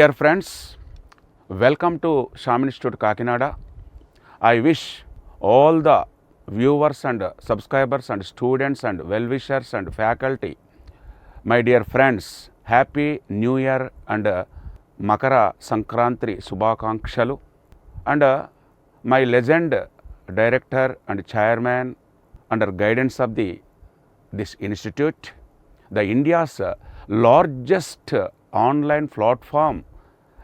Dear friends, welcome to Shaman Institute Kakinada. I wish all the viewers and subscribers and students and well-wishers and faculty, my dear friends, happy new year and Makara Sankrantri Subhakankshalo and my legend director and chairman under guidance of the this institute the india's largest online platform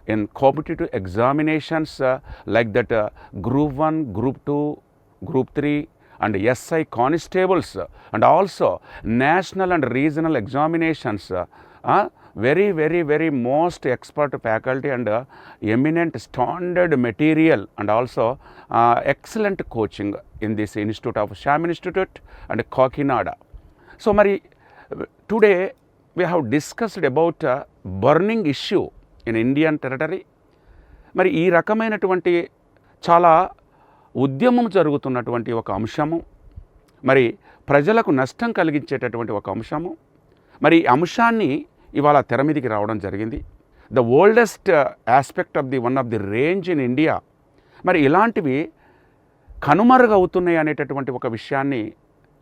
in competitive examinations uh, like that uh, group 1, group 2, group 3 and SI constables uh, and also national and regional examinations uh, uh, very very very most expert faculty and uh, eminent standard material and also uh, excellent coaching in this institute of Sham Institute and Kakinada. So, Mari, today we have discussed about uh, burning issue in Indian territory. మరి ఈ రకమైనటువంటి చాలా ఉద్యమం జరుగుతున్నటువంటి ఒక అంశము. మరి ప్రజలకు నష్టం కలిగించేటటువంటి ఒక అంశము. మరి ఈ అంశాన్ని ఇవాళ తెర మీదికి రావడం జరిగింది. The oldest aspect of the one of the range in India మరి ఇలాంటివి కనుమరుగవుతున్నాయి అనేటటువంటి ఒక విషయాన్ని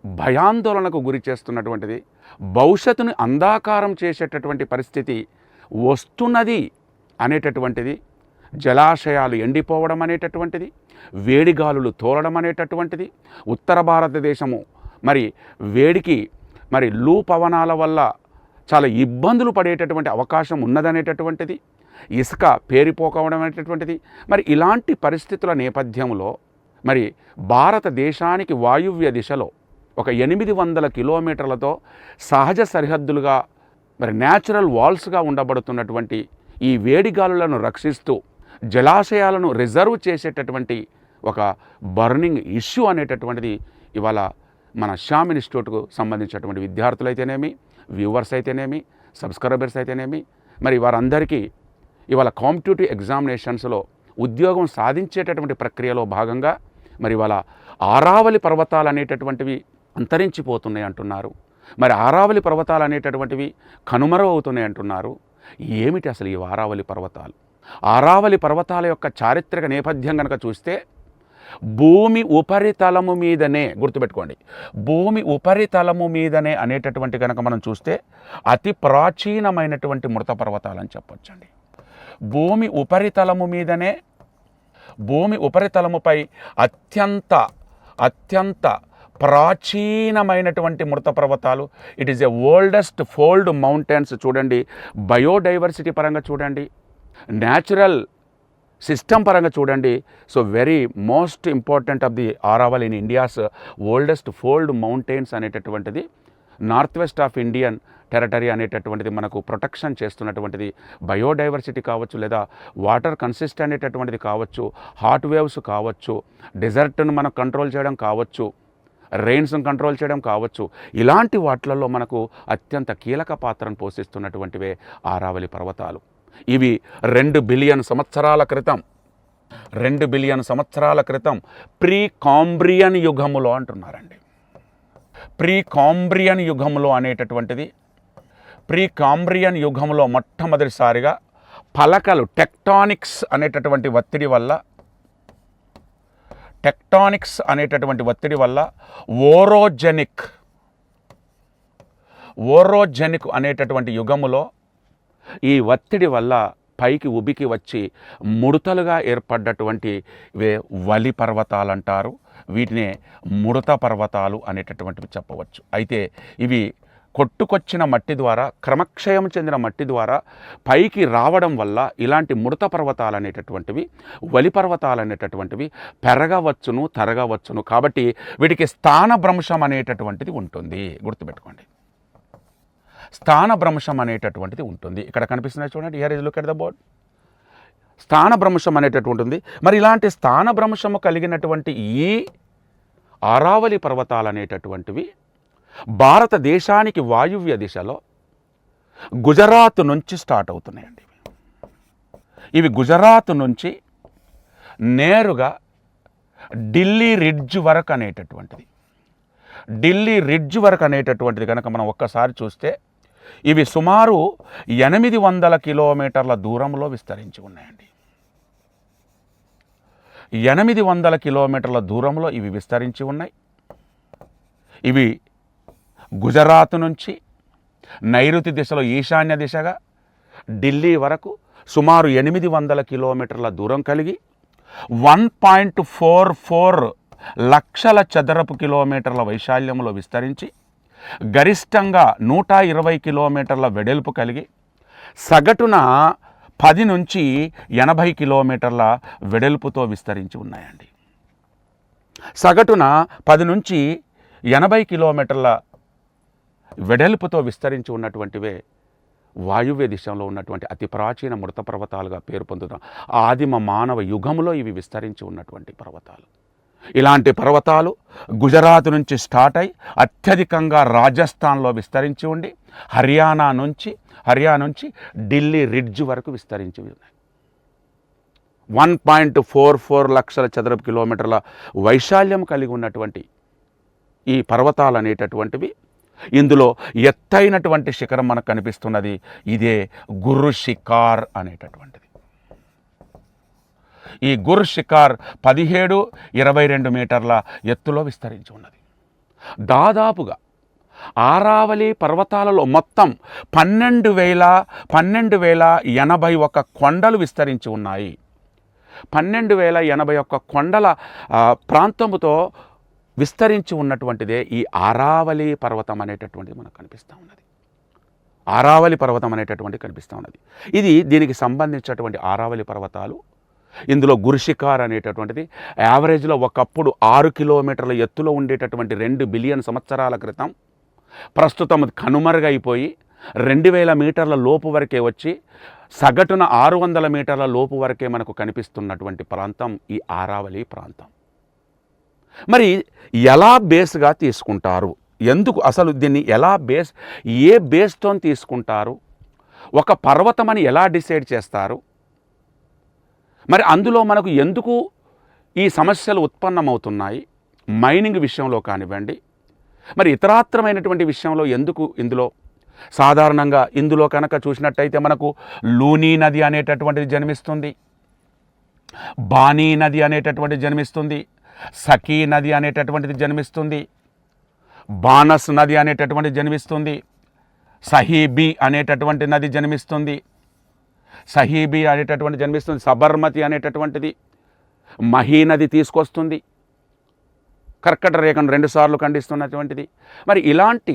భయాందోళనకు గురి చేస్తున్నటువంటిది. భవిష్యత్తుని అంధాకారం చేసేటటువంటి పరిస్థితి వస్తున్నది అనేటటువంటిది జలాశయాలు ఎండిపోవడం అనేటటువంటిది వేడిగాలులు తోలడం అనేటటువంటిది ఉత్తర భారతదేశము మరి వేడికి మరి లూ పవనాల వల్ల చాలా ఇబ్బందులు పడేటటువంటి అవకాశం ఉన్నదనేటటువంటిది ఇసుక పేరిపోకవడం అనేటటువంటిది మరి ఇలాంటి పరిస్థితుల నేపథ్యంలో మరి భారతదేశానికి వాయువ్య దిశలో ఒక ఎనిమిది వందల కిలోమీటర్లతో సహజ సరిహద్దులుగా మరి న్యాచురల్ వాల్స్గా ఉండబడుతున్నటువంటి ఈ వేడిగాలులను రక్షిస్తూ జలాశయాలను రిజర్వ్ చేసేటటువంటి ఒక బర్నింగ్ ఇష్యూ అనేటటువంటిది ఇవాళ మన శ్యామ్ ఇన్స్టిట్యూట్కు సంబంధించినటువంటి విద్యార్థులైతేనేమి వ్యూవర్స్ అయితేనేమి సబ్స్క్రైబర్స్ అయితేనేమి మరి వారందరికీ ఇవాళ కాంపిటేటివ్ ఎగ్జామినేషన్స్లో ఉద్యోగం సాధించేటటువంటి ప్రక్రియలో భాగంగా మరి ఇవాళ ఆరావళి పర్వతాలు అనేటటువంటివి అంతరించిపోతున్నాయి అంటున్నారు. మరి ఆరావళి పర్వతాలు అనేటటువంటివి కనుమరుగు అవుతున్నాయి అంటున్నారు. ఏమిటి అసలు ఈ ఆరావళి పర్వతాలు? ఆరావళి పర్వతాల యొక్క చారిత్రక నేపథ్యం కనుక చూస్తే భూమి ఉపరితలము మీదనే గుర్తుపెట్టుకోండి. భూమి ఉపరితలము మీదనే అనేటటువంటి కనుక మనం చూస్తే అతి ప్రాచీనమైనటువంటి మృత పర్వతాలని చెప్పొచ్చండి. భూమి ఉపరితలము మీదనే భూమి ఉపరితలముపై అత్యంత అత్యంత ప్రాచీనమైనటువంటి మృత పర్వతాలు. It is a oldest fold mountains చూడండి. బయోడైవర్సిటీ పరంగా చూడండి. న్యాచురల్ సిస్టమ్ పరంగా చూడండి. So very most important of the Aravalli in India's oldest fold mountains అనేటటువంటిది. North west of Indian territory అనేటటువంటిది మనకు ప్రొటెక్షన్ చేస్తున్నటువంటిది. బయోడైవర్సిటీ కావచ్చు లేదా వాటర్ కన్సిస్ట్ అనేటటువంటిది కావచ్చు. హాట్ వేవ్స్ కావచ్చు. డెజర్ట్ను మనం కంట్రోల్ చేయడం కావచ్చు. రెయిన్స్ను కంట్రోల్ చేయడం కావచ్చు. ఇలాంటి వాటిలలో మనకు అత్యంత కీలక పాత్రను పోషిస్తున్నటువంటివే ఆరావళి పర్వతాలు. ఇవి రెండు బిలియన్ సంవత్సరాల క్రితం రెండు బిలియన్ సంవత్సరాల క్రితం ప్రీ కాంబ్రియన్ యుగములో అంటున్నారండి. ప్రీ కాంబ్రియన్ యుగములో అనేటటువంటిది ప్రీ కాంబ్రియన్ యుగంలో మొట్టమొదటిసారిగా పలకలు టెక్టానిక్స్ అనేటటువంటి ఒత్తిడి వల్ల టెక్టానిక్స్ అనేటటువంటి ఒత్తిడి వల్ల ఓరోజెనిక్ ఓరోజెనిక్ అనేటటువంటి యుగములో ఈ ఒత్తిడి వల్ల పైకి ఉబికి వచ్చి ముడతలుగా ఏర్పడ్డటువంటి ఇవే వలి పర్వతాలు అంటారు వీటినే ముడత పర్వతాలు అనేటటువంటివి చెప్పవచ్చు. అయితే ఇవి కొట్టుకొచ్చిన మట్టి ద్వారా క్రమక్షయం చెందిన మట్టి ద్వారా పైకి రావడం వల్ల ఇలాంటి ముడత పర్వతాలు అనేటటువంటివి వలి పర్వతాలు అనేటటువంటివి పెరగవచ్చును తరగవచ్చును. కాబట్టి వీటికి స్థానభ్రంశం అనేటటువంటిది ఉంటుంది. గుర్తుపెట్టుకోండి. స్థానభ్రంశం అనేటటువంటిది ఉంటుంది. ఇక్కడ కనిపిస్తున్నాయి చూడండి. Here is look at the board స్థానభ్రంశం అనేటటువంటి ఉంది మరి ఇలాంటి స్థానభ్రంశము కలిగినటువంటి ఈ ఆరావళి పర్వతాలు అనేటటువంటివి భారతదేశానికి వాయువ్య దిశలో గుజరాత్ నుంచి స్టార్ట్ అవుతున్నాయండి ఇవి. గుజరాత్ నుంచి నేరుగా ఢిల్లీ రిడ్జ్ వరకు అనేటటువంటిది. ఢిల్లీ రిడ్జ్ వరకు అనేటటువంటిది కనుక మనం ఒక్కసారి చూస్తే ఇవి సుమారు ఎనిమిది వందల కిలోమీటర్ల దూరంలో విస్తరించి ఉన్నాయండి. ఎనిమిది వందల కిలోమీటర్ల దూరంలో ఇవి విస్తరించి ఉన్నాయి. ఇవి గుజరాత్ నుంచి నైరుతి దిశలో ఈశాన్య దిశగా ఢిల్లీ వరకు సుమారు ఎనిమిది వందల కిలోమీటర్ల దూరం కలిగి వన్ పాయింట్ ఫోర్ ఫోర్ లక్షల చదరపు కిలోమీటర్ల వైశాల్యంలో విస్తరించి గరిష్టంగా నూట ఇరవై కిలోమీటర్ల వెడల్పు కలిగి సగటున పది నుంచి ఎనభై కిలోమీటర్ల వెడల్పుతో విస్తరించి ఉన్నాయండి. సగటున పది నుంచి ఎనభై కిలోమీటర్ల వెడల్పుతో విస్తరించి ఉన్నటువంటివే వాయువ్య దిశలో ఉన్నటువంటి అతి ప్రాచీన మృత పర్వతాలుగా పేరు పొందుతాం. ఆదిమ మానవ యుగంలో ఇవి విస్తరించి ఉన్నటువంటి పర్వతాలు. ఇలాంటి పర్వతాలు గుజరాత్ నుంచి స్టార్ట్ అయి అత్యధికంగా రాజస్థాన్లో విస్తరించి ఉండి హర్యానా నుంచి హర్యానా నుంచి ఢిల్లీ రిడ్జ్ వరకు విస్తరించి ఉన్నాయి. వన్ పాయింట్ ఫోర్ ఫోర్ లక్షల చదరపు కిలోమీటర్ల వైశాల్యం కలిగి ఉన్నటువంటి ఈ పర్వతాలు అనేటటువంటివి ఇందులో ఎత్తైనటువంటి శిఖరం మనకు కనిపిస్తున్నది. ఇదే గురు షికార్ అనేటటువంటిది. ఈ గుర్ షికార్ పదిహేడు ఇరవై రెండు మీటర్ల ఎత్తులో విస్తరించి ఉన్నది. దాదాపుగా ఆరావళి పర్వతాలలో మొత్తం పన్నెండు వేల పన్నెండు వేల ఎనభై ఒక కొండలు విస్తరించి ఉన్నాయి. పన్నెండు వేల ఎనభై ఒక్క కొండల ప్రాంతముతో విస్తరించి ఉన్నటువంటిదే ఈ ఆరావళి పర్వతం అనేటటువంటిది మనకు కనిపిస్తూ ఉన్నది. ఆరావళి పర్వతం అనేటటువంటి కనిపిస్తూ ఉన్నది. ఇది దీనికి సంబంధించినటువంటి ఆరావళి పర్వతాలు ఇందులో గురుషికార్ అనేటటువంటిది యావరేజ్లో ఒకప్పుడు ఆరు కిలోమీటర్ల ఎత్తులో ఉండేటటువంటి రెండు బిలియన్ సంవత్సరాల క్రితం ప్రస్తుతం కనుమరుగైపోయి రెండు వేల మీటర్ల లోపు వరకే వచ్చి సగటున ఆరు వందల మీటర్ల లోపు వరకే మనకు కనిపిస్తున్నటువంటి ప్రాంతం ఈ ఆరావళి ప్రాంతం. మరి ఎలా బేస్గా తీసుకుంటారు? ఎందుకు అసలు దీన్ని ఎలా బేస్ ఏ బేస్తో తీసుకుంటారు? ఒక పర్వతం అని ఎలా డిసైడ్ చేస్తారు? మరి అందులో మనకు ఎందుకు ఈ సమస్యలు ఉత్పన్నమవుతున్నాయి? మైనింగ్ విషయంలో కానివ్వండి. మరి ఇతరాత్రమైనటువంటి విషయంలో ఎందుకు ఇందులో? సాధారణంగా ఇందులో కనుక చూసినట్టయితే మనకు లూనీ నది అనేటటువంటిది జన్మిస్తుంది. బానీ నది అనేటటువంటిది జన్మిస్తుంది. సఖీ నది అనేటటువంటిది జన్మిస్తుంది. బానస్ నది అనేటటువంటిది జన్మిస్తుంది. సహీబీ అనేటటువంటి నది జన్మిస్తుంది. సహీబీ అనేటటువంటి జన్మిస్తుంది. సబర్మతి అనేటటువంటిది మహీ నది తీసుకొస్తుంది. కర్కట రేఖను రెండుసార్లు ఖండిస్తున్నటువంటిది. మరి ఇలాంటి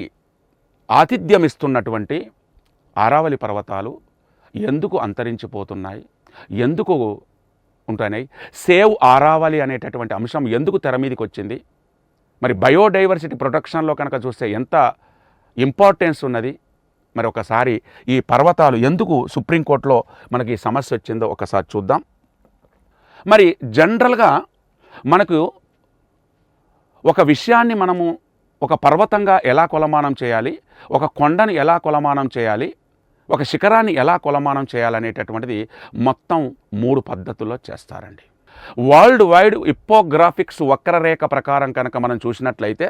ఆతిథ్యం ఇస్తున్నటువంటి ఆరావళి పర్వతాలు ఎందుకు అంతరించిపోతున్నాయి? ఎందుకు ఉంటున్నాయి సేవ్ ఆరావళి అనేటటువంటి అంశం ఎందుకు తెర మీదకి వచ్చింది మరి బయోడైవర్సిటీ ప్రొటెక్షన్లో కనుక చూస్తే ఎంత ఇంపార్టెన్స్ ఉన్నది? మరి ఒకసారి ఈ పర్వతాలు ఎందుకు సుప్రీంకోర్టులో మనకి ఈ సమస్య వచ్చిందో ఒకసారి చూద్దాం. మరి జనరల్గా మనకు ఒక విషయాన్ని మనము ఒక పర్వతంగా ఎలా కొలమానం చేయాలి? ఒక కొండను ఎలా కొలమానం చేయాలి? ఒక శిఖరాన్ని ఎలా కొలమానం చేయాలనేటటువంటిది మొత్తం మూడు పద్ధతుల్లో చేస్తారండి. వరల్డ్ వైడ్ ఇప్పోగ్రాఫిక్స్ వక్రరేఖ ప్రకారం కనుక మనం చూసినట్లయితే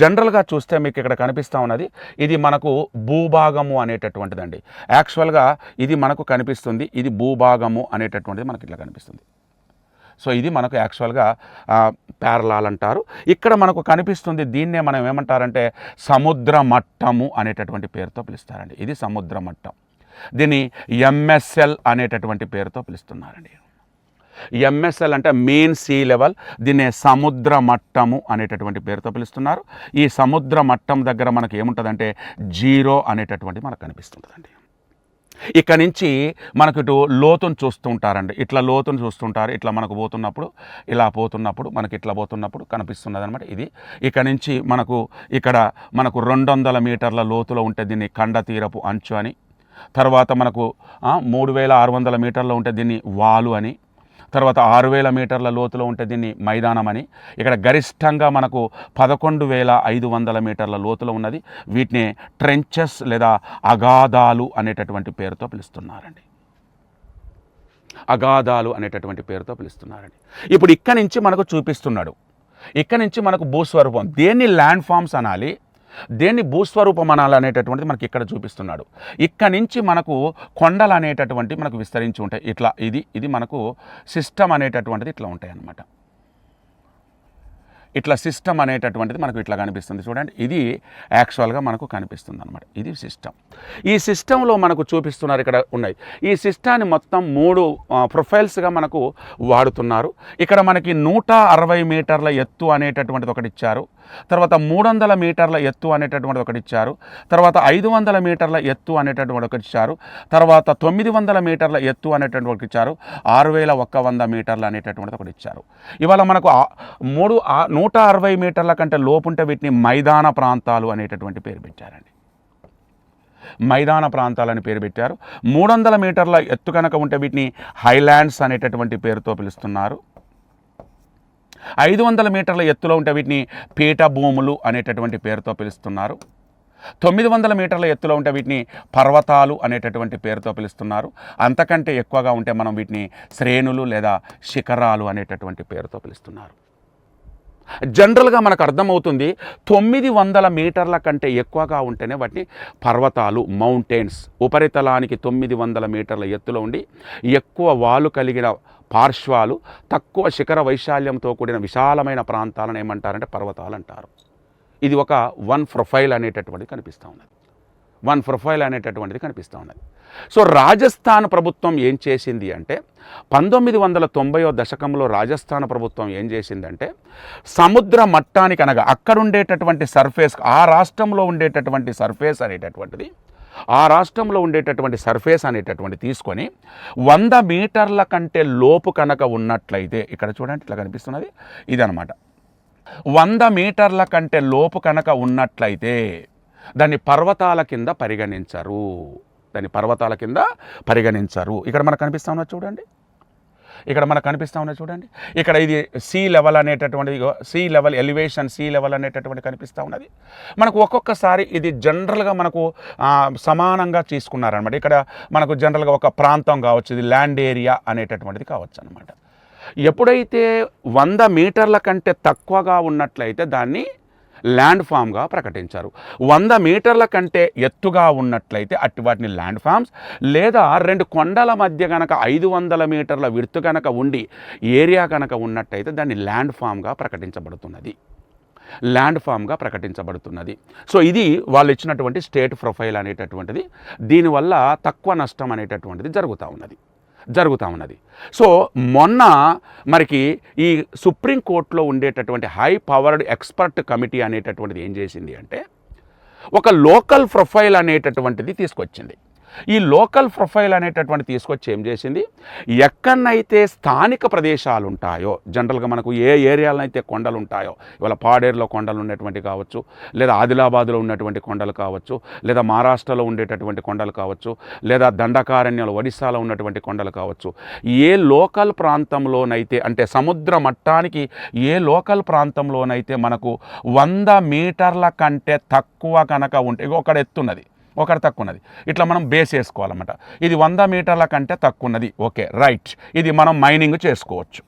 జనరల్గా చూస్తే మీకు ఇక్కడ కనిపిస్తూ ఉన్నది ఇది మనకు భూభాగము అనేటటువంటిదండి. యాక్చువల్గా ఇది మనకు కనిపిస్తుంది ఇది భూభాగము అనేటటువంటిది మనకి ఇట్లా కనిపిస్తుంది. సో ఇది మనకు యాక్చువల్గా ప్యారలాల్ అంటారు. ఇక్కడ మనకు కనిపిస్తుంది దీన్నే మనం ఏమంటారంటే సముద్ర మట్టము అనేటటువంటి పేరుతో పిలుస్తారండి. ఇది సముద్ర మట్టం. దీన్ని ఎంఎస్ఎల్ అనేటటువంటి పేరుతో పిలుస్తున్నారండి. ఎంఎస్ఎల్ అంటే మెయిన్ సీ లెవెల్ దీన్నే సముద్ర మట్టము అనేటటువంటి పేరుతో పిలుస్తున్నారు. ఈ సముద్ర మట్టం దగ్గర మనకు ఏముంటుందంటే జీరో అనేటటువంటి మనకు కనిపిస్తుంటుందండి. ఇక్కడ నుంచి మనకు ఇటు లోతును చూస్తుంటారండి. ఇట్లా లోతును చూస్తుంటారు. ఇట్లా మనకు పోతున్నప్పుడు ఇలా పోతున్నప్పుడు మనకి ఇట్లా పోతున్నప్పుడు కనిపిస్తున్నది అనమాట ఇది. ఇక్కడ నుంచి మనకు ఇక్కడ మనకు రెండు వందల మీటర్ల లోతులో ఉంటే దీన్ని కండ తీరపు అంచు అని తర్వాత మనకు మూడు వేల ఆరు వందల మీటర్లో ఉంటే దీన్ని వాలు అని తర్వాత ఆరు వేల మీటర్ల లోతులో ఉంటే దీన్ని మైదానం అని. ఇక్కడ గరిష్టంగా మనకు పదకొండు వేల ఐదు వందల మీటర్ల లోతులో ఉన్నది. వీటిని ట్రెంచెస్ లేదా అగాధాలు అనేటటువంటి పేరుతో పిలుస్తున్నారండి. అగాధాలు అనేటటువంటి పేరుతో పిలుస్తున్నారండి. ఇప్పుడు ఇక్కడి నుంచి మనకు చూపిస్తున్నాడు. ఇక్కడి నుంచి మనకు భూస్వరూపం దేన్ని ల్యాండ్ ఫామ్స్ అనాలి? దేన్ని భూస్వరూపమనాలు అనేటటువంటిది మనకి ఇక్కడ చూపిస్తున్నాడు. ఇక్కడ నుంచి మనకు కొండలు అనేటటువంటి మనకు విస్తరించి ఉంటాయి. ఇట్లా ఇది ఇది మనకు సిస్టమ్ అనేటటువంటిది ఇట్లా ఉంటాయి అన్నమాట ఇట్లా సిస్టమ్ అనేటటువంటిది మనకు ఇట్లా కనిపిస్తుంది. చూడండి ఇది యాక్చువల్గా మనకు కనిపిస్తుంది అనమాట ఇది సిస్టమ్ ఈ సిస్టంలో మనకు చూపిస్తున్నారు ఇక్కడ ఉన్నాయి. ఈ సిస్టాన్ని మొత్తం మూడు ప్రొఫైల్స్గా మనకు వాడుతున్నారు. ఇక్కడ మనకి నూట అరవై మీటర్ల ఎత్తు అనేటటువంటిది ఒకటి ఇచ్చారు. తర్వాత మూడు వందల మీటర్ల ఎత్తు అనేటటువంటిది ఒకటి ఇచ్చారు. తర్వాత ఐదు వందల మీటర్ల ఎత్తు అనేటటువంటి ఒకటి ఇచ్చారు. తర్వాత తొమ్మిది వందల మీటర్ల ఎత్తు అనేటటువంటి ఒకటి ఇచ్చారు. ఆరు వేల ఒక్క వంద మీటర్లు అనేటటువంటిది ఒకటి ఇచ్చారు. ఇవాళ మనకు మూడు నూట అరవై మీటర్ల కంటే లోపుంటే వీటిని మైదాన ప్రాంతాలు అనేటటువంటి పేరు పెట్టారండి. మైదాన ప్రాంతాలని పేరు పెట్టారు. మూడు వందల మీటర్ల ఎత్తు కనుక ఉంటే వీటిని హైలాండ్స్ అనేటటువంటి పేరుతో పిలుస్తున్నారు. ఐదు వందల మీటర్ల ఎత్తులో ఉంటే వీటిని పీఠభూములు అనేటటువంటి పేరుతో పిలుస్తున్నారు. తొమ్మిది వందల మీటర్ల ఎత్తులో ఉంటే వీటిని పర్వతాలు అనేటటువంటి పేరుతో పిలుస్తున్నారు. అంతకంటే ఎక్కువగా ఉంటే మనం వీటిని శ్రేణులు లేదా శిఖరాలు అనేటటువంటి పేరుతో పిలుస్తున్నారు. జనరల్గా మనకు అర్థమవుతుంది తొమ్మిది వందల మీటర్ల కంటే ఎక్కువగా ఉంటేనే వాటిని పర్వతాలు మౌంటైన్స్ ఉపరితలానికి తొమ్మిది వందల మీటర్ల ఎత్తులో ఉండి ఎక్కువ వాలు కలిగిన పార్శ్వాలు తక్కువ శిఖర వైశాల్యంతో కూడిన విశాలమైన ప్రాంతాలను ఏమంటారంటే పర్వతాలు అంటారు. ఇది ఒక వన్ ప్రొఫైల్ అనేటటువంటిది కనిపిస్తూ ఉన్నది. వన్ ప్రొఫైల్ అనేటటువంటిది కనిపిస్తూ ఉన్నది. సో రాజస్థాన్ ప్రభుత్వం ఏం చేసింది అంటే పంతొమ్మిది వందల తొంభైవ దశకంలో రాజస్థాన్ ప్రభుత్వం ఏం చేసిందంటే సముద్ర మట్టానికి అనగా అక్కడ ఉండేటటువంటి సర్ఫేస్ ఆ రాష్ట్రంలో ఉండేటటువంటి సర్ఫేస్ అనేటటువంటిది ఆ రాష్ట్రంలో ఉండేటటువంటి సర్ఫేస్ అనేటటువంటి తీసుకొని వంద మీటర్ల కంటే లోపు కనుక ఉన్నట్లయితే ఇక్కడ చూడండి ఇట్లా కనిపిస్తున్నది ఇదనమాట వంద మీటర్ల కంటే లోపు కనుక ఉన్నట్లయితే దాన్ని పర్వతాల కింద పరిగణించరు. దాన్ని పర్వతాల కింద పరిగణించరు. ఇక్కడ మనకు కనిపిస్తా ఉన్నది చూడండి. ఇక్కడ మనకు కనిపిస్తా ఉన్నది చూడండి. ఇక్కడ ఇది సీ లెవెల్ అనేటటువంటిది sea level elevation sea level అనేటటువంటి కనిపిస్తూ ఉన్నది. మనకు ఒక్కొక్కసారి ఇది జనరల్గా మనకు సమానంగా తీసుకున్నారనమాట ఇక్కడ మనకు జనరల్గా ఒక ప్రాంతం కావచ్చు ఇది ల్యాండ్ ఏరియా అనేటటువంటిది కావచ్చు అనమాట ఎప్పుడైతే వంద మీటర్ల కంటే తక్కువగా ఉన్నట్లయితే దాన్ని ల్యాండ్ ఫామ్గా ప్రకటించారు. వంద మీటర్ల కంటే ఎత్తుగా ఉన్నట్లయితే అట్టి వాటిని ల్యాండ్ ఫామ్స్ లేదా రెండు కొండల మధ్య కనుక ఐదు వందల మీటర్ల విడుతు కనుక ఉండి ఏరియా కనుక ఉన్నట్టయితే దాన్ని ల్యాండ్ ఫామ్గా ప్రకటించబడుతున్నది. ల్యాండ్ ఫామ్గా ప్రకటించబడుతున్నది. సో ఇది వాళ్ళు ఇచ్చినటువంటి స్టేట్ ప్రొఫైల్ అనేటటువంటిది. దీనివల్ల తక్కువ నష్టం అనేటటువంటిది జరుగుతూ ఉన్నది. జరుగుతూ ఉన్నది. సో మొన్న మనకి ఈ సుప్రీంకోర్టులో ఉండేటటువంటి హై పవర్డ్ ఎక్స్పర్ట్ కమిటీ అనేటటువంటిది ఏం చేసింది అంటే ఒక లోకల్ ప్రొఫైల్ అనేటటువంటిది తీసుకొచ్చింది. ఈ లోకల్ ప్రొఫైల్ అనేటటువంటి తీసుకొచ్చి ఏం చేసింది? ఎక్కడనైతే స్థానిక ప్రదేశాలు ఉంటాయో జనరల్గా మనకు ఏ ఏరియాలో అయితే కొండలు ఉంటాయో ఇవాళ పాడేరులో కొండలు ఉన్నటువంటి కావచ్చు లేదా ఆదిలాబాద్లో ఉన్నటువంటి కొండలు కావచ్చు లేదా మహారాష్ట్రలో ఉండేటటువంటి కొండలు కావచ్చు లేదా దండకారణ్యంలో ఒడిస్సాలో ఉన్నటువంటి కొండలు కావచ్చు ఏ లోకల్ ప్రాంతంలోనైతే అంటే సముద్ర మట్టానికి ఏ లోకల్ ప్రాంతంలోనైతే మనకు వంద మీటర్ల కంటే తక్కువ కనుక ఉంటే ఇగో ఒకటి ఎత్తున్నది. ఒకటి తక్కువ ఉన్నది ఇట్లా మనం బేస్ వేసుకోవాలన్నమాట ఇది వంద మీటర్ల కంటే తక్కువ ఉన్నది ఓకే రైట్ ఇది మనం మైనింగ్ చేసుకోవచ్చు.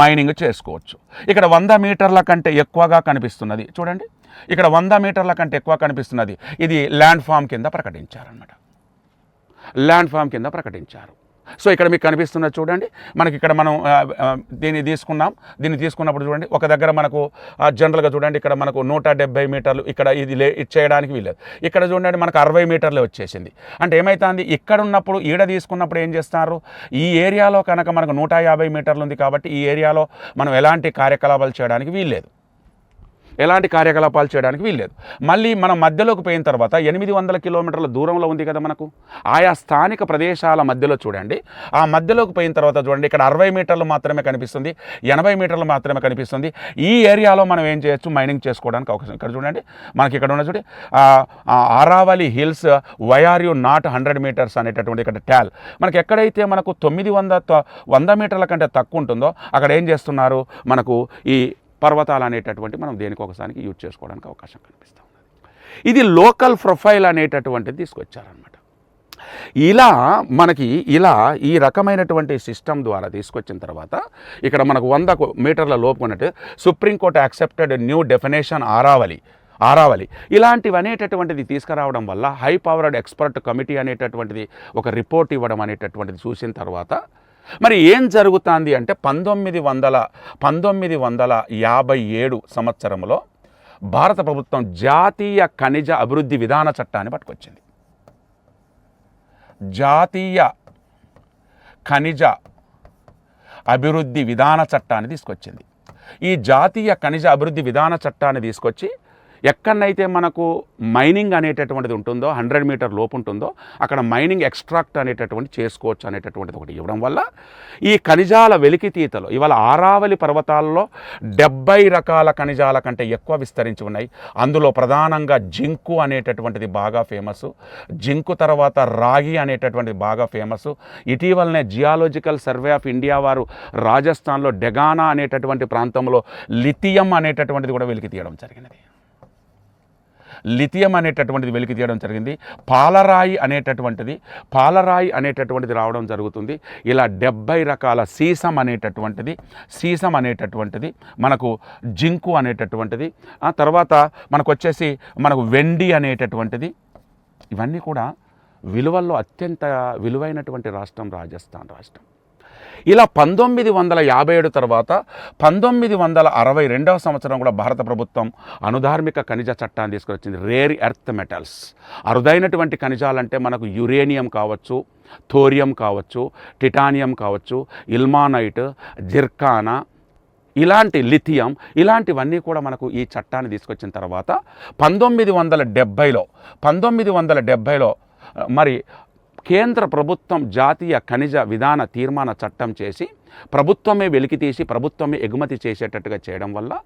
మైనింగ్ చేసుకోవచ్చు. ఇక్కడ వంద మీటర్ల కంటే ఎక్కువగా కనిపిస్తున్నది. చూడండి. ఇక్కడ వంద మీటర్ల కంటే ఎక్కువ కనిపిస్తున్నది. ఇది ల్యాండ్ ఫామ్ కింద ప్రకటించారనమాట ల్యాండ్ ఫామ్ కింద ప్రకటించారు. సో ఇక్కడ మీకు కనిపిస్తున్నది చూడండి. మనకి ఇక్కడ మనం దీన్ని తీసుకున్నాం. దీన్ని తీసుకున్నప్పుడు చూడండి ఒక దగ్గర మనకు జనరల్గా చూడండి ఇక్కడ మనకు నూట డెబ్బై మీటర్లు ఇక్కడ ఇది లే ఇది చేయడానికి వీలేదు ఇక్కడ చూడండి మనకు అరవై మీటర్లు వచ్చేసింది. అంటే ఏమవుతుంది ఇక్కడ ఉన్నప్పుడు ఈడ తీసుకున్నప్పుడు ఏం చేస్తారు? ఈ ఏరియాలో కనుక మనకు నూట యాభై మీటర్లు ఉంది కాబట్టి ఈ ఏరియాలో మనం ఎలాంటి కార్యకలాపాలు చేయడానికి వీల్లేదు. ఎలాంటి కార్యకలాపాలు చేయడానికి వీల్లేదు. మళ్ళీ మనం మధ్యలోకి పోయిన తర్వాత ఎనిమిది వందల కిలోమీటర్ల దూరంలో ఉంది కదా మనకు? ఆయా స్థానిక ప్రదేశాల మధ్యలో చూడండి. ఆ మధ్యలోకి పోయిన తర్వాత చూడండి ఇక్కడ అరవై మీటర్లు మాత్రమే కనిపిస్తుంది ఎనభై మీటర్లు మాత్రమే కనిపిస్తుంది. ఈ ఏరియాలో మనం ఏం చేయొచ్చు? మైనింగ్ చేసుకోవడానికి అవకాశం ఇక్కడ చూడండి. మనకి ఇక్కడ ఉన్న చూడండి Aravalli hills why are you not hundred metres అనేటటువంటి ఇక్కడ ట్యాల్. మనకి ఎక్కడైతే మనకు తొమ్మిది వంద త- వంద మీటర్ల కంటే తక్కువ ఉంటుందో అక్కడ ఏం చేస్తున్నారు? మనకు ఈ పర్వతాలు అనేటటువంటి మనం దేనికి ఒకసారికి యూజ్ చేసుకోవడానికి అవకాశం కనిపిస్తూ ఉన్నది. ఇది లోకల్ ప్రొఫైల్ అనేటటువంటిది తీసుకొచ్చారనమాట ఇలా మనకి ఇలా ఈ రకమైనటువంటి సిస్టమ్ ద్వారా తీసుకొచ్చిన తర్వాత ఇక్కడ మనకు వంద మీటర్ల లోపు ఉన్నట్టు Supreme Court accepted new definition Aravalli Aravalli ఇలాంటివి అనేటటువంటిది తీసుకురావడం వల్ల హై పవర్డ్ ఎక్స్పర్ట్ కమిటీ అనేటటువంటిది ఒక రిపోర్ట్ ఇవ్వడం అనేటటువంటిది చూసిన తర్వాత మరి ఏం జరుగుతుంది అంటే పంతొమ్మిది వందల పంతొమ్మిది వందల యాభై ఏడు సంవత్సరంలో భారత ప్రభుత్వం జాతీయ ఖనిజ అభివృద్ధి విధాన చట్టాన్ని పట్టుకొచ్చింది. జాతీయ ఖనిజ అభివృద్ధి విధాన చట్టాన్ని తీసుకొచ్చింది. ఈ జాతీయ ఖనిజ అభివృద్ధి విధాన చట్టాన్ని తీసుకొచ్చి ఎక్కడనైతే మనకు మైనింగ్ అనేటటువంటిది ఉంటుందో హండ్రెడ్ మీటర్ లోపు ఉంటుందో అక్కడ మైనింగ్ ఎక్స్ట్రాక్ట్ అనేటటువంటి చేసుకోవచ్చు అనేటటువంటిది ఒకటి ఇవ్వడం వల్ల ఈ ఖనిజాల వెలికితీతలు ఇవాళ ఆరావలి పర్వతాల్లో డెబ్బై రకాల ఖనిజాల కంటే ఎక్కువ విస్తరించి ఉన్నాయి. అందులో ప్రధానంగా జింకు అనేటటువంటిది బాగా ఫేమస్. జింకు తర్వాత రాగి అనేటటువంటిది బాగా ఫేమస్. ఇటీవలనే జియాలజికల్ సర్వే ఆఫ్ ఇండియా వారు రాజస్థాన్లో డెగానా అనేటటువంటి ప్రాంతంలో లిథియం అనేటటువంటిది కూడా వెలికి తీయడం జరిగినది. లిథియం అనేటటువంటిది వెలికి తీయడం జరిగింది. పాలరాయి అనేటటువంటిది పాలరాయి అనేటటువంటిది రావడం జరుగుతుంది. ఇలా డెబ్బై రకాల సీసం అనేటటువంటిది సీసం అనేటటువంటిది మనకు జింకు అనేటటువంటిది ఆ తర్వాత మనకు వచ్చేసి మనకు వెండి అనేటటువంటిది. ఇవన్నీ కూడా విలువల్లో అత్యంత విలువైనటువంటి రాష్ట్రం రాజస్థాన్ రాష్ట్రం. ఇలా పంతొమ్మిది వందల యాభై ఏడు తర్వాత పంతొమ్మిది వందల అరవై రెండవ సంవత్సరం కూడా భారత ప్రభుత్వం అనుధార్మిక ఖనిజ చట్టాన్ని తీసుకొచ్చింది. రేర్ ఎర్త్ మెటల్స్ అరుదైనటువంటి ఖనిజాలంటే మనకు యురేనియం కావచ్చు థోరియం కావచ్చు టిటానియం కావచ్చు ఇల్మానైట్ జిర్కానా ఇలాంటి లిథియం ఇలాంటివన్నీ కూడా మనకు ఈ చట్టాన్ని తీసుకొచ్చిన తర్వాత పంతొమ్మిది వందల డెబ్భైలో పంతొమ్మిది వందల డెబ్భైలో మరి కేంద్ర ప్రభుత్వం జాతీయ ఖనిజ విధాన తీర్మాన చట్టం చేసి ప్రభుత్వమే వెలికితీసి ప్రభుత్వమే ఎగుమతి చేసేటట్టుగా చేయడం వల్ల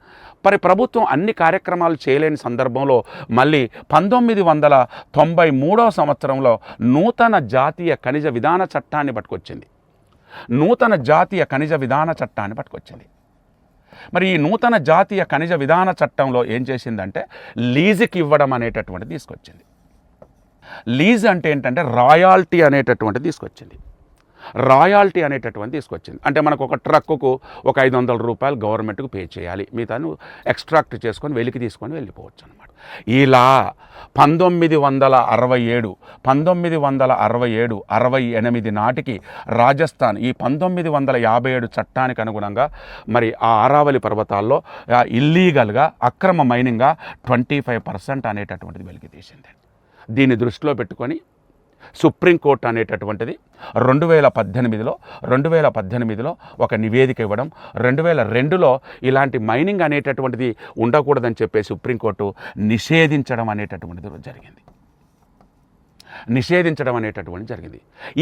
మరి ప్రభుత్వం అన్ని కార్యక్రమాలు చేయలేని సందర్భంలో మళ్ళీ పంతొమ్మిది వందల తొంభై మూడవ సంవత్సరంలో నూతన జాతీయ ఖనిజ విధాన చట్టాన్ని పట్టుకొచ్చింది. నూతన జాతీయ ఖనిజ విధాన చట్టాన్ని పట్టుకొచ్చింది. మరి ఈ నూతన జాతీయ ఖనిజ విధాన చట్టంలో ఏం చేసిందంటే లీజుకి ఇవ్వడం అనేటటువంటిది తీసుకొచ్చింది. లీజ్ అంటే ఏంటంటే రాయాల్టీ అనేటటువంటిది తీసుకొచ్చింది. రాయాల్టీ అనేటటువంటి తీసుకొచ్చింది. అంటే మనకు ఒక ట్రక్కుకు ఒక ఐదు వందల రూపాయలు గవర్నమెంట్కు పే చేయాలి. మిగతాను ఎక్స్ట్రాక్ట్ చేసుకొని వెలికి తీసుకొని వెళ్ళిపోవచ్చు అనమాట ఇలా పంతొమ్మిది వందల అరవై ఏడు పంతొమ్మిది వందల అరవై ఏడు అరవై ఎనిమిది నాటికి రాజస్థాన్ ఈ పంతొమ్మిది వందల యాభై ఏడు చట్టానికి అనుగుణంగా మరి ఆ ఆరావళి పర్వతాల్లో ఇల్లీగల్గా అక్రమ మైనింగ్గా ట్వంటీ ఫైవ్ పర్సెంట్ అనేటటువంటిది వెలికి తీసింది. దీన్ని దృష్టిలో పెట్టుకొని సుప్రీంకోర్టు అనేటటువంటిది రెండు వేల పద్దెనిమిదిలో రెండు వేల పద్దెనిమిదిలో ఒక నివేదిక ఇవ్వడం రెండు వేల రెండులో ఇలాంటి మైనింగ్ అనేటటువంటిది ఉండకూడదని చెప్పి సుప్రీంకోర్టు నిషేధించడం అనేటటువంటిది జరిగింది. నిషేధించడం అనేటటువంటి జరిగింది.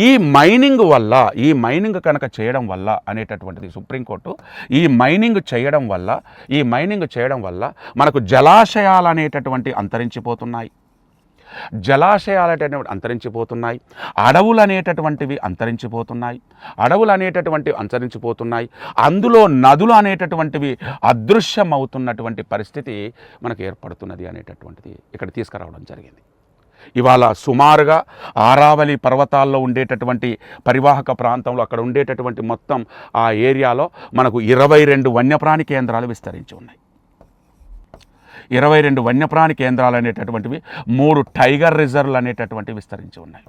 ఈ మైనింగ్ వల్ల ఈ మైనింగ్ కనుక చేయడం వల్ల అనేటటువంటిది సుప్రీంకోర్టు ఈ మైనింగ్ చేయడం వల్ల ఈ మైనింగ్ చేయడం వల్ల మనకు జలాశయాలు అనేటటువంటి అంతరించిపోతున్నాయి. జలాశయాలు అనేటటువంటి అంతరించిపోతున్నాయి. అడవులు అనేటటువంటివి అంతరించిపోతున్నాయి. అడవులు అనేటటువంటివి అంతరించిపోతున్నాయి. అందులో నదులు అనేటటువంటివి అదృశ్యమవుతున్నటువంటి పరిస్థితి మనకు ఏర్పడుతున్నది అనేటటువంటిది ఇక్కడ తీసుకురావడం జరిగింది. ఇవాళ సుమారుగా ఆరావళి పర్వతాల్లో ఉండేటటువంటి పరివాహక ప్రాంతంలో అక్కడ ఉండేటటువంటి మొత్తం ఆ ఏరియాలో మనకు ఇరవై రెండు వన్యప్రాణి కేంద్రాలు విస్తరించి ఉన్నాయి. ఇరవై రెండు వన్యప్రాణి కేంద్రాలు అనేటటువంటివి మూడు టైగర్ రిజర్వ్లు అనేటటువంటివి విస్తరించి ఉన్నాయి.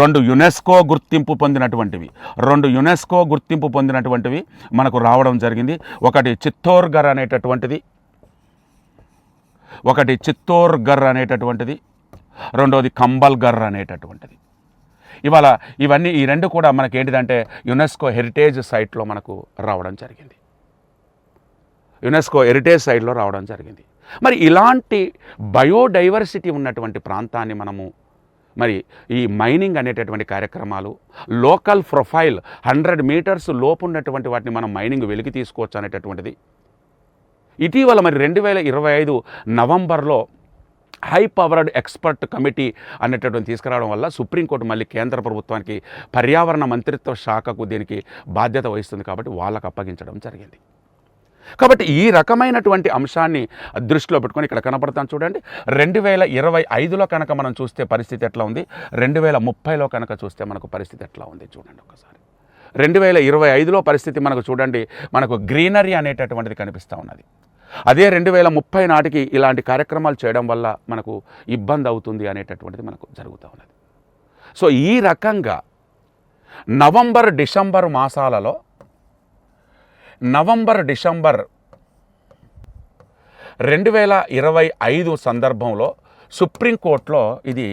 రెండు యునెస్కో గుర్తింపు పొందినటువంటివి రెండు యునెస్కో గుర్తింపు పొందినటువంటివి మనకు రావడం జరిగింది. ఒకటి చిత్తోర్ఘర్ అనేటటువంటిది ఒకటి చిత్తోర్ఘర్ అనేటటువంటిది రెండోది కంబల్ఘర్ అనేటటువంటిది. ఇవాళ ఇవన్నీ ఈ రెండు కూడా మనకి ఏంటిదంటే యునెస్కో హెరిటేజ్ సైట్లో మనకు రావడం జరిగింది. యునెస్కో హెరిటేజ్ సైట్లో రావడం జరిగింది. మరి ఇలాంటి బయోడైవర్సిటీ ఉన్నటువంటి ప్రాంతాన్ని మనము మరి ఈ మైనింగ్ అనేటటువంటి కార్యక్రమాలు లోకల్ ప్రొఫైల్ హండ్రెడ్ మీటర్స్ లోపు ఉన్నటువంటి వాటిని మనం మైనింగ్ వెలికి తీసుకోవచ్చు అనేటటువంటిది. ఇటీవల మరి రెండు వేల ఇరవై ఐదు నవంబర్లో హై పవర్డ్ ఎక్స్పర్ట్ కమిటీ అనేటటువంటి తీసుకురావడం వల్ల సుప్రీంకోర్టు మళ్ళీ కేంద్ర ప్రభుత్వానికి పర్యావరణ మంత్రిత్వ శాఖకు దీనికి బాధ్యత వహిస్తుంది కాబట్టి వాళ్ళకు అప్పగించడం జరిగింది. కాబట్టి ఈ రకమైనటువంటి అంశాన్ని దృష్టిలో పెట్టుకొని ఇక్కడ కనపడతాను చూడండి. రెండు వేల ఇరవై ఐదులో కనుక మనం చూస్తే పరిస్థితి ఎట్లా ఉంది? రెండు వేల ముప్పైలో కనుక చూస్తే మనకు పరిస్థితి ఎట్లా ఉంది చూడండి ఒకసారి. రెండు వేల ఇరవై ఐదులో పరిస్థితి మనకు చూడండి మనకు గ్రీనరీ అనేటటువంటిది కనిపిస్తూ ఉన్నది. అదే రెండు వేల ముప్పై నాటికి ఇలాంటి కార్యక్రమాలు చేయడం వల్ల మనకు ఇబ్బంది అవుతుంది అనేటటువంటిది మనకు జరుగుతూ ఉన్నది. సో ఈ రకంగా నవంబర్ డిసెంబర్ మాసాలలో నవంబర్ డిసెంబర్ రెండు వేల ఇరవై ఐదు సందర్భంలో సుప్రీంకోర్టులో ఇది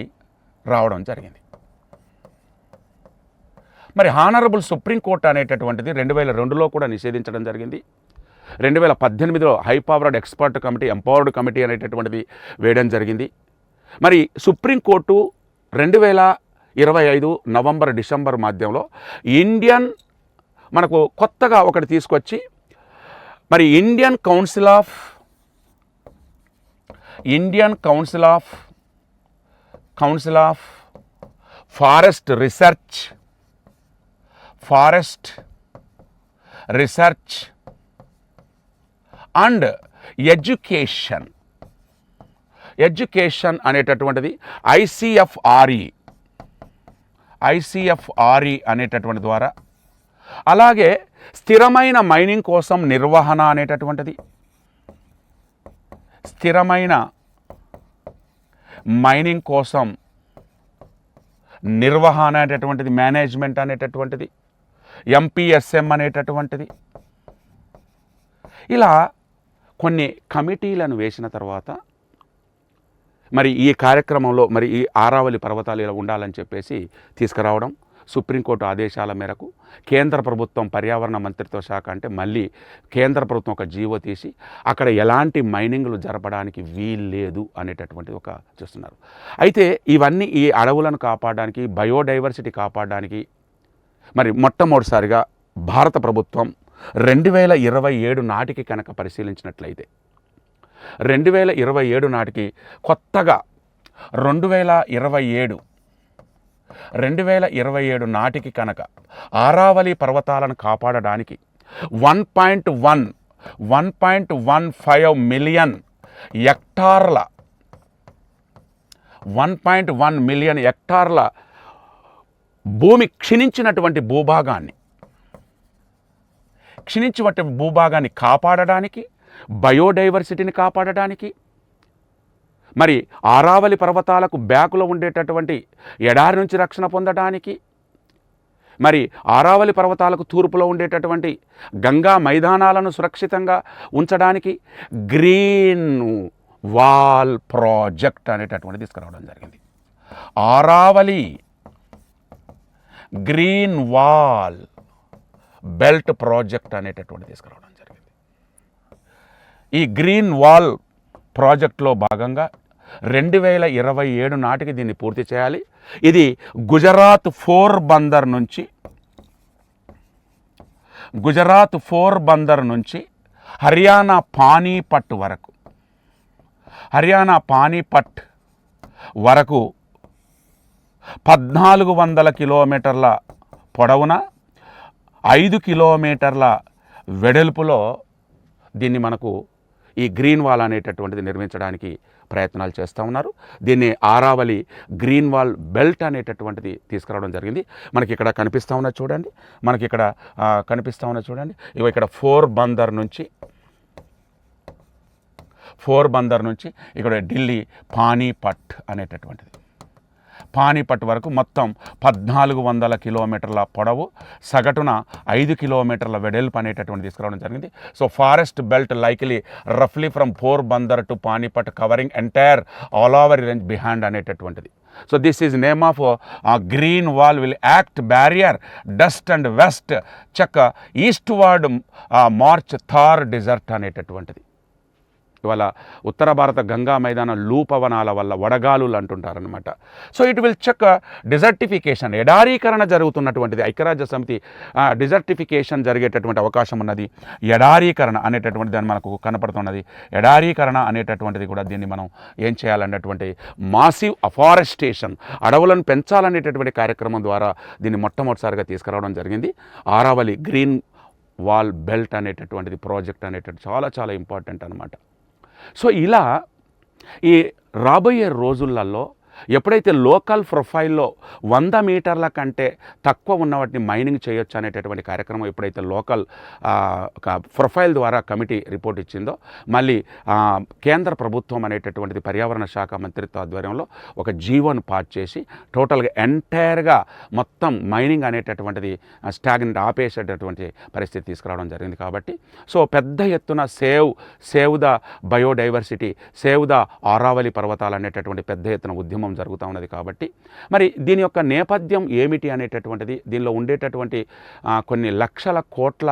రావడం జరిగింది. మరి హానరబుల్ సుప్రీంకోర్టు అనేటటువంటిది రెండు వేల రెండులో కూడా నిషేధించడం జరిగింది. రెండు వేల పద్దెనిమిదిలో high powered expert committee empowered committee అనేటటువంటిది వేయడం జరిగింది. మరి సుప్రీంకోర్టు రెండు వేల ఇరవై ఐదు నవంబర్ డిసెంబర్ మాధ్యంలో ఇండియన్ మనకు కొత్తగా ఒకటి తీసుకొచ్చి మరి Indian council of Indian council of council of forest research forest research and education education అనేటటువంటిది ఐసిఎఫ్ఆర్ఈ ఐసిఎఫ్ఆర్ఈ అనేటటువంటి ద్వారా అలాగే స్థిరమైన మైనింగ్ కోసం నిర్వహణ అనేటటువంటిది. స్థిరమైన మైనింగ్ కోసం నిర్వహణ అనేటటువంటిది మేనేజ్మెంట్ అనేటటువంటిది ఎంపీఎస్ఎం అనేటటువంటిది. ఇలా కొన్ని కమిటీలను వేసిన తర్వాత మరి ఈ కార్యక్రమంలో మరి ఈ ఆరావళి పర్వతాలు ఇలా ఉండాలని చెప్పేసి తీసుకురావడం సుప్రీంకోర్టు ఆదేశాల మేరకు కేంద్ర ప్రభుత్వం పర్యావరణ మంత్రిత్వ శాఖ అంటే మళ్ళీ కేంద్ర ప్రభుత్వం ఒక జీవో తీసి అక్కడ ఎలాంటి మైనింగ్లు జరపడానికి వీల్లేదు అనేటటువంటిది ఒక చూస్తున్నారు. అయితే ఇవన్నీ ఈ అడవులను కాపాడడానికి బయోడైవర్సిటీ కాపాడడానికి మరి మొట్టమొదటిసారిగా భారత ప్రభుత్వం రెండు వేల ఇరవై ఏడు నాటికి కనుక పరిశీలించినట్లయితే రెండు వేల ఇరవై ఏడు నాటికి కొత్తగా రెండు వేల ఇరవై ఏడు రెండు వేల ఇరవై ఏడు నాటికి కనుక ఆరావళి పర్వతాలను కాపాడడానికి one point one one point one five million హెక్టార్ల వన్ పాయింట్ వన్ మిలియన్ హెక్టార్ల భూమి క్షీణించినటువంటి భూభాగాన్ని క్షీణించినటువంటి భూభాగాన్ని కాపాడడానికి బయోడైవర్సిటీని కాపాడడానికి మరి ఆరావళి పర్వతాలకు బ్యాకులో ఉండేటటువంటి ఎడారి నుంచి రక్షణ పొందడానికి మరి ఆరావళి పర్వతాలకు తూర్పులో ఉండేటటువంటి గంగా మైదానాలను సురక్షితంగా ఉంచడానికి గ్రీన్ వాల్ ప్రాజెక్ట్ అనేటటువంటి తీసుకురావడం జరిగింది. Aravalli green wall belt project అనేటటువంటి తీసుకురావడం జరిగింది. ఈ గ్రీన్ వాల్ ప్రాజెక్ట్లో భాగంగా రెండు వేల ఇరవై ఏడు నాటికి దీన్ని పూర్తి చేయాలి. ఇది గుజరాత్ ఫోర్ బందర్ నుంచి గుజరాత్ ఫోర్ బందర్ నుంచి హర్యానా పానీపట్ వరకు హర్యానా పానీపట్ వరకు పద్నాలుగు వందల కిలోమీటర్ల పొడవున ఐదు కిలోమీటర్ల వెడల్పులో దీన్ని మనకు ఈ గ్రీన్ వాల్ అనేటటువంటిది నిర్మించడానికి ప్రయత్నాలు చేస్తూ ఉన్నారు. దీన్ని ఆరావళి గ్రీన్ వాల్ బెల్ట్ అనేటటువంటిది తీసుకురావడం జరిగింది. మనకి ఇక్కడ కనిపిస్తూ ఉన్నది చూడండి. మనకి ఇక్కడ కనిపిస్తూ ఉన్నది చూడండి. ఇవి ఇక్కడ ఫోర్ బందర్ నుంచి ఫోర్ బందర్ నుంచి ఇక్కడ ఢిల్లీ పానీపట్ అనేటటువంటిది. పానీపట్ వరకు మొత్తం పద్నాలుగు వందల కిలోమీటర్ల పొడవు సగటున ఐదు కిలోమీటర్ల వెడల్పు అనేటటువంటి తీసుకురావడం జరిగింది. So forest belt likely రఫ్లీ from Porbandar to Panipat covering entire all over range behind అనేటటువంటిది. So this is name of green wall will act barrier dust and west check eastward march Thar desert అనేటటువంటిది. ఇవాళ ఉత్తర భారత గంగా మైదాన లూపవనాల వల్ల వడగాలులు అంటుంటారనమాట so it will check desertification ఎడారీకరణ జరుగుతున్నటువంటిది ఐక్యరాజ్య సమితి డిజర్టిఫికేషన్ జరిగేటటువంటి అవకాశం ఉన్నది. ఎడారీకరణ అనేటటువంటి దాన్ని మనకు కనపడుతున్నది. ఎడారీకరణ అనేటటువంటిది కూడా దీన్ని మనం ఏం చేయాలన్నటువంటి మాసివ్ అఫారెస్టేషన్ అడవులను పెంచాలనేటటువంటి కార్యక్రమం ద్వారా దీన్ని మొట్టమొదటిసారిగా తీసుకురావడం జరిగింది. ఆరావళి గ్రీన్ వాల్ బెల్ట్ అనేటటువంటిది ప్రాజెక్ట్ అనేటటువంటి చాలా చాలా ఇంపార్టెంట్ అనమాట సో ఇలా ఈ రాబోయే రోజులలో ఎప్పుడైతే లోకల్ ప్రొఫైల్లో వంద మీటర్ల కంటే తక్కువ ఉన్న వాటిని మైనింగ్ చేయొచ్చు అనేటటువంటి కార్యక్రమం ఎప్పుడైతే లోకల్ ప్రొఫైల్ ద్వారా కమిటీ రిపోర్ట్ ఇచ్చిందో మళ్ళీ కేంద్ర ప్రభుత్వం అనేటటువంటిది పర్యావరణ శాఖ మంత్రిత్వ ఆధ్వర్యంలో ఒక జీవోను పాస్ చేసి టోటల్గా ఎంటైర్గా మొత్తం మైనింగ్ అనేటటువంటిది స్టాగ్నెంట్ ఆపేసేటటువంటి పరిస్థితి తీసుకురావడం జరిగింది కాబట్టి. సో పెద్ద ఎత్తున save save the biodiversity save the Aravalli పర్వతాలు అనేటటువంటి పెద్ద ఎత్తున ఉద్యమం జరుగుతూ ఉన్నది కాబట్టి. మరి దీని యొక్క నేపథ్యం ఏమిటి అనేటటువంటిది దీనిలో ఉండేటటువంటి కొన్ని లక్షల కోట్ల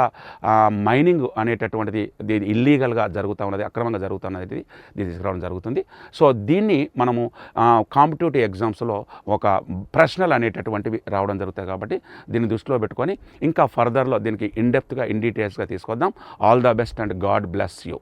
మైనింగ్ అనేటటువంటిది దీని ఇల్లీగల్గా జరుగుతూ ఉన్నది అక్రమంగా జరుగుతూ ఉన్నది ఇది తీసుకురావడం జరుగుతుంది. సో దీన్ని మనము కాంపిటేటివ్ ఎగ్జామ్స్లో ఒక ప్రశ్నలు అనేటటువంటివి రావడం జరుగుతాయి కాబట్టి దీన్ని దృష్టిలో పెట్టుకొని ఇంకా ఫర్దర్లో దీనికి ఇన్ డెప్త్గా ఇన్ డీటెయిల్స్గా తీసుకొద్దాం. All the best and God bless you.